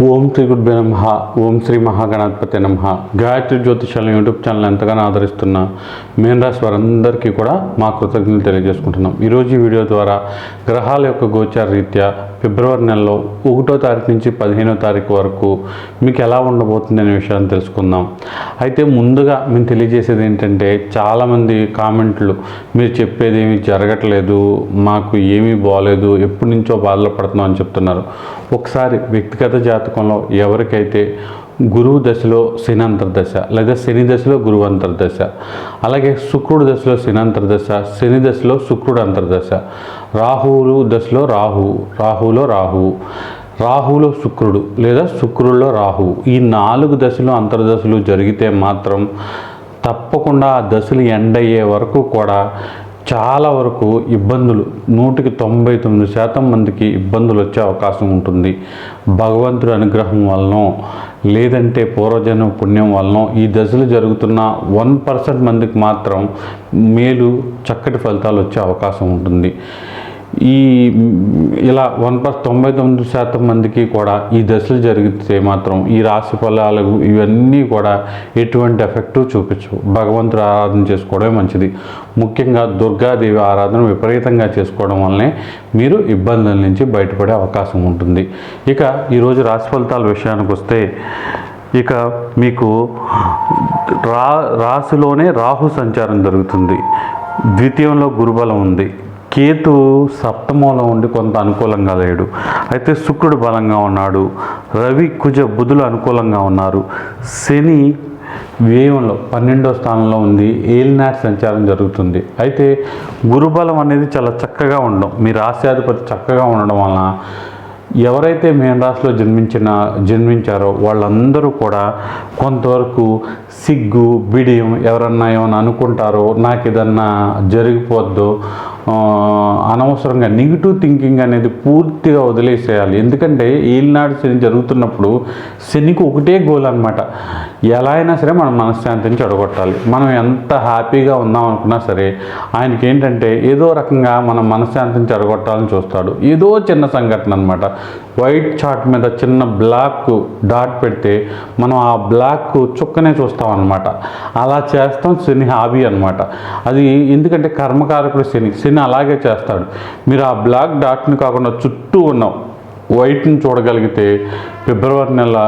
ఓం శ్రీ గురుభ్య నమ ఓం శ్రీ మహాగణాధిపతి నమ. Gayatri జ్యోతిషాల YouTube channel ఎంతగానో ఆదరిస్తున్న మీన రాశి వారందరికీ కూడా మా కృతజ్ఞతలు తెలియజేసుకుంటున్నాం. ఈరోజు ఈ వీడియో ద్వారా గ్రహాల యొక్క గోచార రీత్యా ఫిబ్రవరి నెలలో ఒకటో తారీఖు నుంచి పదిహేనో తారీఖు వరకు మీకు ఎలా ఉండబోతుంది అనే విషయాన్ని తెలుసుకుందాం. అయితే ముందుగా మేము తెలియజేసేది ఏంటంటే చాలామంది కామెంట్లు మీరు చెప్పేది ఏమీ జరగట్లేదు మాకు ఏమీ బాగలేదు ఎప్పటి నుంచో బాధలు పడుతున్నాం అని చెప్తున్నారు. ఒకసారి వ్యక్తిగత జాతకంలో ఎవరికైతే గురువు దశలో శని అంతర్దశ లేదా శని దశలో గురువు అంతర్దశ అలాగే శుక్రుడు దశలో శని అంతర్దశ శని దశలో శుక్రుడు అంతర్దశ రాహువులు దశలో రాహు రాహులో రాహువు రాహులో శుక్రుడు లేదా శుక్రుల్లో రాహువు. ఈ నాలుగు దశలు అంతర్దశలు జరిగితే మాత్రం తప్పకుండా ఆ దశలు ఎండ్ అయ్యే వరకు కూడా చాలా వరకు ఇబ్బందులు. నూటికి తొంభై తొమ్మిది శాతం మందికి ఇబ్బందులు వచ్చే అవకాశం ఉంటుంది. భగవంతుడి అనుగ్రహం వలనో లేదంటే పూర్వజన్మ పుణ్యం వలన ఈ దశలు జరుగుతున్న వన్ పర్సెంట్ మందికి మాత్రం మేలు చక్కటి ఫలితాలు వచ్చే అవకాశం ఉంటుంది. ఈ ఇలా వన్ ప్లస్ తొంభై తొమ్మిది శాతం మందికి కూడా ఈ దశలు జరిగితే మాత్రం ఈ రాశి ఫలాలు ఇవన్నీ కూడా ఎటువంటి ఎఫెక్ట్ చూపించవు. భగవంతుడు ఆరాధన చేసుకోవడమే మంచిది. ముఖ్యంగా దుర్గాదేవి ఆరాధన విపరీతంగా చేసుకోవడం వల్లనే మీరు ఇబ్బందుల నుంచి బయటపడే అవకాశం ఉంటుంది. ఇక ఈరోజు రాశి ఫలితాల విషయానికి వస్తే ఇక మీకు రా రాశిలోనే రాహు సంచారం జరుగుతుంది. ద్వితీయంలో గురుబలం ఉంది. కేతు సప్తమంలో ఉండి కొంత అనుకూలంగా లేడు. అయితే శుక్రుడు బలంగా ఉన్నాడు. రవి కుజ బుధులు అనుకూలంగా ఉన్నారు. శని వ్యయంలో పన్నెండో స్థానంలో ఉంది. ఏలినాటి సంచారం జరుగుతుంది. అయితే గురుబలం అనేది చాలా చక్కగా ఉండడం మీ రాశ్యాధిపతి చక్కగా ఉండడం వలన ఎవరైతే మేన్ రాశిలో జన్మించిన జన్మించారో వాళ్ళందరూ కూడా కొంతవరకు సిగ్గు బిడియం ఎవరన్నా ఏమైనా అనుకుంటారో నాకు ఏదన్నా జరిగిపోద్దో అనవసరంగా నెగిటివ్ థింకింగ్ అనేది పూర్తిగా వదిలేసేయాలి. ఎందుకంటే ఈనాడు శని జరుగుతున్నప్పుడు శనికి ఒకటే గోల్ అనమాట ఎలా అయినా సరే మనం మనశ్శాంతిని చెడగొట్టాలి. మనం ఎంత హ్యాపీగా ఉందాం అనుకున్నా సరే ఆయనకి ఏంటంటే ఏదో రకంగా మనం మనశ్శాంతిని చెడగొట్టాలని చూస్తాడు. ఏదో చిన్న సంఘటన అనమాట వైట్ చార్ట్ మీద చిన్న బ్లాక్ డాట్ పెడితే మనం ఆ బ్లాక్ చుక్కనే చూస్తాం అనమాట అలా చేస్తాం శని హాబీ అనమాట అది ఎందుకంటే కర్మకారకుడు శని శని అలాగే చేస్తాడు. మీరు ఆ బ్లాక్ డాట్ని కాకుండా చుట్టూ ఉన్న వైట్ని చూడగలిగితే ఫిబ్రవరి నెల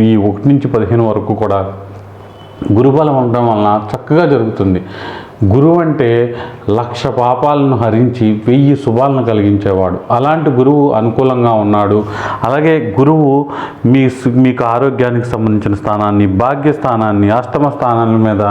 ఈ ఒకటి నుంచి పదిహేను వరకు కూడా గురుబలం ఉండడం వలన చక్కగా జరుగుతుంది. గురువు అంటే లక్ష పాపాలను హరించి వెయ్యి శుభాలను కలిగించేవాడు. అలాంటి గురువు అనుకూలంగా ఉన్నాడు. అలాగే గురువు మీ మీకు ఆరోగ్యానికి సంబంధించిన స్థానాన్ని భాగ్య స్థానాన్ని అష్టమ స్థానాల మీద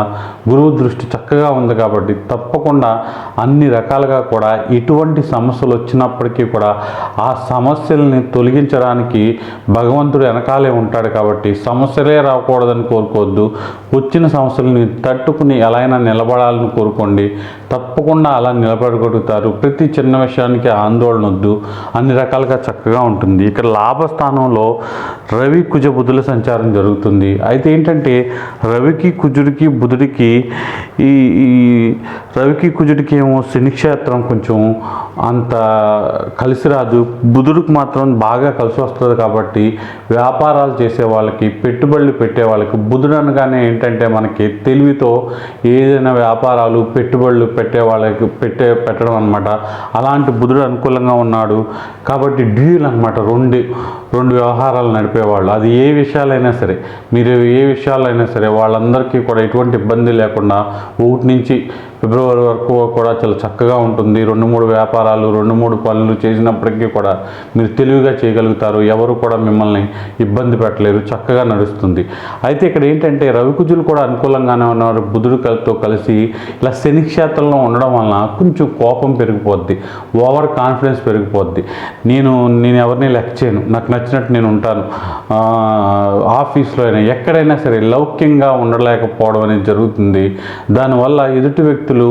గురువు దృష్టి చక్కగా ఉంది కాబట్టి తప్పకుండా అన్ని రకాలుగా కూడా ఎటువంటి సమస్యలు వచ్చినప్పటికీ కూడా ఆ సమస్యల్ని తొలగించడానికి భగవంతుడు వెనకాలే ఉంటాడు కాబట్టి సమస్యలే రాకూడదని కోరుకోవద్దు. వచ్చిన సమస్యలని తట్టుకుని ఎలా అయినా నిలబడాలని కోరుకోండి. తప్పకుండా అలా నిలబడగలుగుతారు. ప్రతి చిన్న విషయానికి ఆందోళన వద్దు. అన్ని రకాలుగా చక్కగా ఉంటుంది. ఇక్కడ లాభస్థానంలో రవి కుజ బుధుల సంచారం జరుగుతుంది. అయితే ఏంటంటే రవికి కుజుడికి బుధుడికి ఈ ఈ రవికి కుజుడికి ఏమో శనిక్షేత్రం కొంచెం అంత కలిసి రాదు. బుధుడికి మాత్రం బాగా కలిసి వస్తుంది కాబట్టి వ్యాపారాలు చేసే వాళ్ళకి పెట్టుబడులు పెట్టే వాళ్ళకి బుధుడు అనగానే ఏంటంటే మనకి తెలివితో ఏదైనా వ్యాపారాలు పెట్టుబడులు పెట్టే వాళ్ళకి పెట్టే పెట్టడం అనమాట అలాంటి బుధుడు అనుకూలంగా ఉన్నాడు. కాబట్టి డీల్ అనమాట రెండు. రెండు వ్యవహారాలు నడిపేవాళ్ళు. అది ఏ విషయాలైనా సరే మీరు ఏ విషయాలైనా సరే వాళ్ళందరికీ కూడా ఎటువంటి ఇబ్బంది లేకుండా ఒకటి నుంచి ఫిబ్రవరి వరకు కూడా చాలా చక్కగా ఉంటుంది. రెండు మూడు వ్యాపారాలు రెండు మూడు పనులు చేసినప్పటికీ కూడా మీరు తెలివిగా చేయగలుగుతారు. ఎవరు కూడా మిమ్మల్ని ఇబ్బంది పెట్టలేరు. చక్కగా నడుస్తుంది. అయితే ఇక్కడ ఏంటంటే రవికుజులు కూడా అనుకూలంగానే ఉన్నారు. బుధుడు కలితో కలిసి ఇలా శని క్షేత్రంలో ఉండడం వలన కొంచెం కోపం పెరిగిపోద్ది. Over confidence పెరిగిపోద్ది. నేను నేను ఎవరిని లెక్క చేయను. నాకు నచ్చినట్టు నేను ఉంటాను. ఆఫీస్లో అయినా ఎక్కడైనా సరే లౌక్యంగా ఉండలేకపోవడం అనేది జరుగుతుంది. దానివల్ల ఎదుటి వ్యక్తులు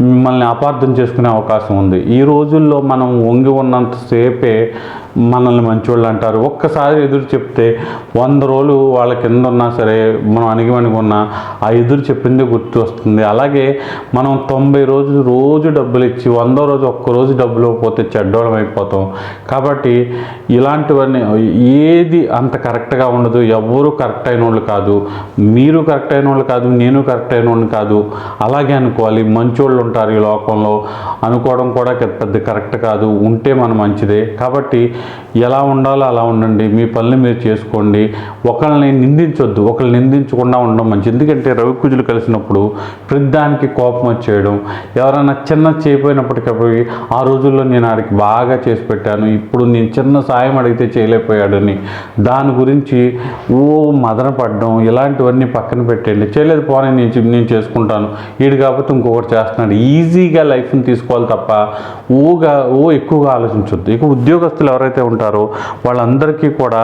మిమ్మల్ని అపార్థం చేసుకునే అవకాశం ఉంది. ఈ రోజుల్లో మనం వంగి ఉన్నంతసేపే మనల్ని మంచోళ్ళు అంటారు. ఒక్కసారి ఎదురు చెప్తే వంద రోజులు వాళ్ళ కింద ఉన్నా సరే మనం అణిగిమణిగి ఉన్నా ఆ ఎదురు చెప్పిందే గుర్తు వస్తుంది. అలాగే మనం తొంభై రోజులు రోజు డబ్బులు ఇచ్చి వందో రోజు ఒక్క రోజు డబ్బులు పోతే చెడ్డోళం అయిపోతాం. కాబట్టి ఇలాంటివన్నీ ఏది అంత కరెక్ట్గా ఉండదు. ఎవరు కరెక్ట్ అయిన వాళ్ళు కాదు. మీరు కరెక్ట్ అయిన వాళ్ళు కాదు నేను కరెక్ట్ అయిన వాళ్ళు కాదు. అలాగే అనుకోవాలి. మంచోళ్ళు ఉంటారు ఈ లోకంలో. అనుకోవడం కూడా పెద్ద కరెక్ట్ కాదు. ఉంటే మనం మంచిదే. కాబట్టి ఎలా ఉండాలో అలా ఉండండి మీ పనులు మీరు చేసుకోండి. ఒకళ్ళని నిందించొద్దు ఒకళ్ళు నిందించకుండా ఉండడం మంచిది. ఎందుకంటే రవి కుజులు కలిసినప్పుడు ప్రతిదానికి కోపం వచ్చేయడం. ఎవరైనా చిన్న చేయపోయినప్పటికప్పుడు ఆ రోజుల్లో నేను ఆడికి బాగా చేసి పెట్టాను. ఇప్పుడు నేను చిన్న సాయం అడిగితే చేయలేకపోయాడని. దాని గురించి ఓ మదన పడడం ఇలాంటివన్నీ పక్కన పెట్టండి. చేయలేదు పోనీ నేను నేను చేసుకుంటాను. వీడు కాకపోతే ఇంకొకటి చేస్తున్నాడు. ఈజీగా లైఫ్ని తీసుకోవాలి తప్ప ఓగా ఓ ఎక్కువగా ఆలోచించొద్దు. ఇక ఉద్యోగస్తులు ఎవరైతే ఉంటారో వాళ్ళందరికీ కూడా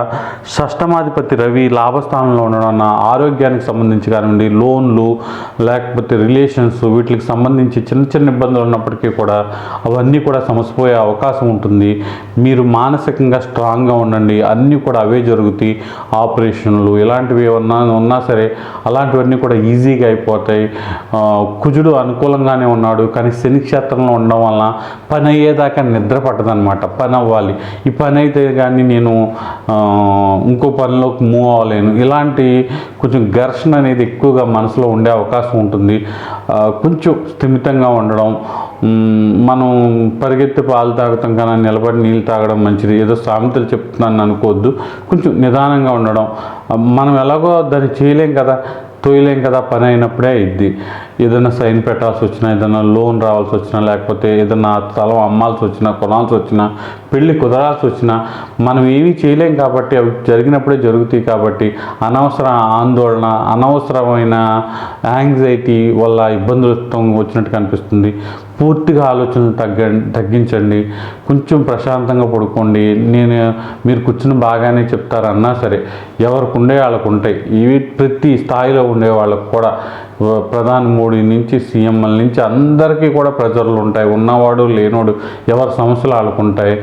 షష్టమాధిపతి రవి లాభస్థానంలో ఉండడం ఆరోగ్యానికి సంబంధించి కానివ్వండి లోన్లు లేకపోతే రిలేషన్స్ వీటికి సంబంధించి చిన్న చిన్న ఇబ్బందులు ఉన్నప్పటికీ కూడా అవన్నీ కూడా సమసిపోయే అవకాశం ఉంటుంది. మీరు మానసికంగా స్ట్రాంగ్గా ఉండండి. అన్నీ కూడా అవే జరుగుతాయి. ఆపరేషన్లు ఇలాంటివి ఏమన్నా ఉన్నా సరే అలాంటివన్నీ కూడా ఈజీగా అయిపోతాయి. కుజుడు అనుకూలంగానే ఉన్నాడు. కానీ శని క్షేత్రంలో ఉండడం వలన పని అయ్యేదాకా నిద్ర పట్టదనమాట పని అవ్వాలి. ఈ పని అయితే కానీ నేను ఇంకో పనిలోకి మూవ్ అవ్వలేను. ఇలాంటి కొంచెం ఘర్షణ అనేది ఎక్కువగా మనసులో ఉండే అవకాశం ఉంటుంది. కొంచెం స్థిమితంగా ఉండడం మనం పరిగెత్తి పాలు తాగుతాం కానీ నిలబడి నీళ్ళు తాగడం మంచిది. ఏదో సామెతలు చెప్తున్నాను అనుకోవద్దు. కొంచెం నిదానంగా ఉండడం. మనం ఎలాగో దాన్ని చేయలేం కదా. తోయలేం కదా పని అయినప్పుడే అయింది ఏదైనా సైన్ పెట్టాల్సి వచ్చినా ఏదైనా లోన్ రావాల్సి వచ్చినా లేకపోతే ఏదైనా స్థలం అమ్మాల్సి వచ్చినా కొనాల్సి వచ్చినా పెళ్ళి కుదరాల్సి వచ్చినా మనం ఏమీ చేయలేం కాబట్టి అవి జరిగినప్పుడే జరుగుతాయి కాబట్టి అనవసర ఆందోళన అనవసరమైన యాంగ్జైటీ వల్ల ఇబ్బందులు వచ్చినట్టు కనిపిస్తుంది పూర్తిగా ఆలోచనలు తగ్గ తగ్గించండి. కొంచెం ప్రశాంతంగా పడుకోండి. నేను మీరు కూర్చుని బాగానే చెప్తారన్నా సరే ఎవరికి ఉండే వాళ్ళకు ఉంటాయి. ఇవి ప్రతి స్థాయిలో ఉండే వాళ్ళకు కూడా. ప్రధాని మోడీ నుంచి సీఎంఎల్ నుంచి అందరికీ కూడా ప్రజలు ఉంటాయి. ఉన్నవాడు లేనోడు ఎవరి సమస్యలు వాళ్ళకు ఉంటాయి.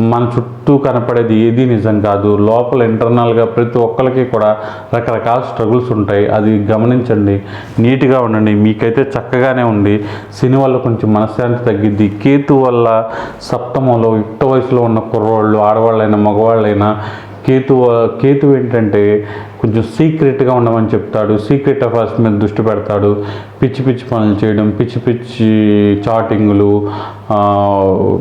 మన చుట్టూ కనపడేది ఏది నిజం కాదు. లోపల ఇంటర్నల్గా ప్రతి ఒక్కరికి కూడా రకరకాల స్ట్రగుల్స్ ఉంటాయి. అది గమనించండి. నీట్గా ఉండండి. మీకైతే చక్కగానే ఉంది. శని వల్ల కొంచెం మనశ్శాంతి తగ్గిద్ది. కేతు వల్ల సప్తమంలో యుక్త వయసులో ఉన్న కుర్రోళ్ళు ఆడవాళ్ళైనా మగవాళ్ళైనా కేతు కేతు ఏంటంటే కొంచెం సీక్రెట్గా ఉండమని చెప్తాడు. సీక్రెట్ అఫైర్స్ మీద దృష్టి పెడతాడు. పిచ్చి పిచ్చి పనులు చేయడం పిచ్చి పిచ్చి చాటింగులు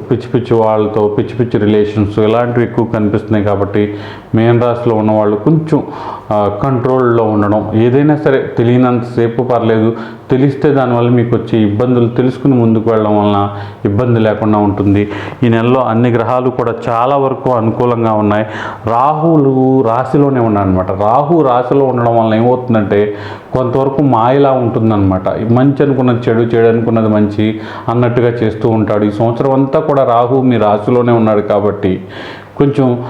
పిచ్చి పిచ్చి వాళ్ళతో పిచ్చి పిచ్చి రిలేషన్స్ ఇలాంటివి ఎక్కువ కనిపిస్తున్నాయి కాబట్టి మేన్ రాశిలో ఉన్న వాళ్ళు కొంచెం కంట్రోల్లో ఉండడం. ఏదైనా సరే తెలియనంతసేపు పర్లేదు. తెలిస్తే దానివల్ల మీకు వచ్చే ఇబ్బందులు తెలుసుకుని ముందుకు వెళ్ళడం వలన ఇబ్బంది లేకుండా ఉంటుంది. ఈ నెలలో అన్ని గ్రహాలు కూడా చాలా వరకు అనుకూలంగా ఉన్నాయి. రాహులు రాశిలోనే ఉన్నాయి అనమాట రాహు రాశిలో ఉండడం వలన ఏమవుతుందంటే కొంతవరకు మాయలా ఉంటుందన్నమాట. మంచి అనుకున్నది చెడు చెడు అనుకున్నది మంచి అన్నట్టుగా చేస్తూ ఉంటాడు. ఈ సంవత్సరం అంతా కూడా రాహు మీ రాశిలోనే ఉన్నాడు కాబట్టి కొంచెం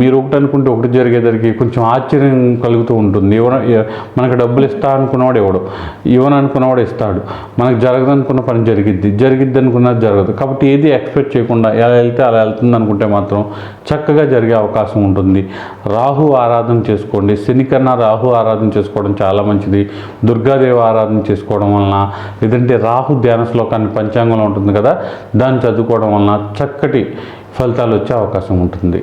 మీరు ఒకటి అనుకుంటే ఒకటి జరిగేదానికి కొంచెం ఆశ్చర్యం కలుగుతూ ఉంటుంది. ఎవరు మనకు డబ్బులు ఇస్తా అనుకున్నవాడు ఎవడు? ఇవ్వను అనుకున్నవాడు ఇస్తాడు. మనకు జరగదు అనుకున్న పని జరిగిద్ది. జరిగిద్ది అనుకున్నది జరగదు. కాబట్టి ఏది ఎక్స్పెక్ట్ చేయకుండా ఎలా వెళ్తే అలా వెళ్తుంది అనుకుంటే మాత్రం చక్కగా జరిగే అవకాశం ఉంటుంది. రాహు ఆరాధన చేసుకోండి. శని కన్నా రాహు ఆరాధన చేసుకోవడం చాలా మంచిది. దుర్గాదేవి ఆరాధన చేసుకోవడం వలన లేదంటే రాహు ధ్యాన శ్లోకాన్ని పంచాంగంలో ఉంటుంది కదా దాన్ని చదువుకోవడం వలన చక్కటి ఫలితాలు వచ్చే అవకాశం ఉంటుంది.